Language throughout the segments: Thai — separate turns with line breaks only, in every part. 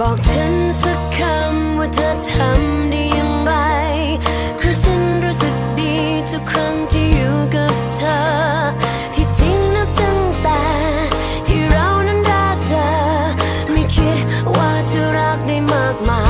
บอกฉันสักคำว่าเธอทำได้อย่างไรเพราะฉันรู้สึกดีทุกครั้งที่อยู่กับเธอ ที่จริงนับตั้งแต่ที่เรานั้นรักเธอ ไม่คิดว่าจะรักได้มากมาย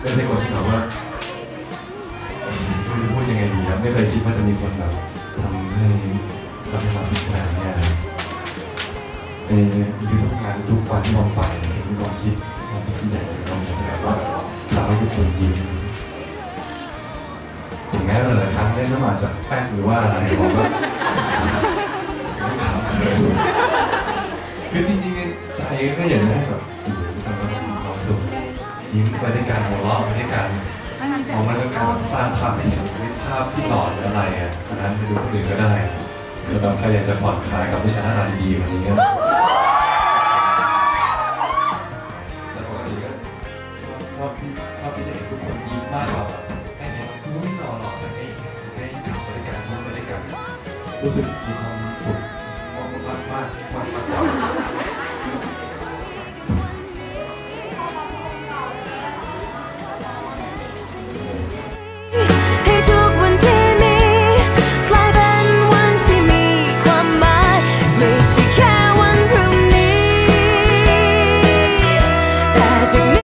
ไม่ใช่คนที่
แบบว่าไม่รู้พูดยังไงดีครับไม่เคยคิดว่าจะมีคนแบบทำให้ทำให้เราทุกงานเนี่ยในทุกานทุกวันที่เราไปสิ่งที่เราคิดเราคิดใหญ่เราจะแบบว่าทำให้ทุกคนยิ้มถึงแม้หลายครั้งเล่นน้ำอาจจะแป๊กหรือว่าอะไรผมก็ขำเขินคือจริงๆใจก็อยากได้แบบ ยิ้มไปด้วยกันหัวเราะไปด้วยกันมองมันก็การสร้างภาพให้เห็นภาพที่หลอนอะไรอะอันนั้นไปดูคนอื่นก็ได้หรือแบบใครอยากจะผ่อนคลายกับผู้ชายหน้าตาดีๆแบบนี้ก็แต่ปกติก็ชอบที่ชอบที่จะเห็นทุกคนยิ้มมากกว่าแบบให้เนี่ยมุ้ยหล่อๆกันให้ให้ขับไปด้วยกันมุ้งไปด้วยกันรู้สึกมีความ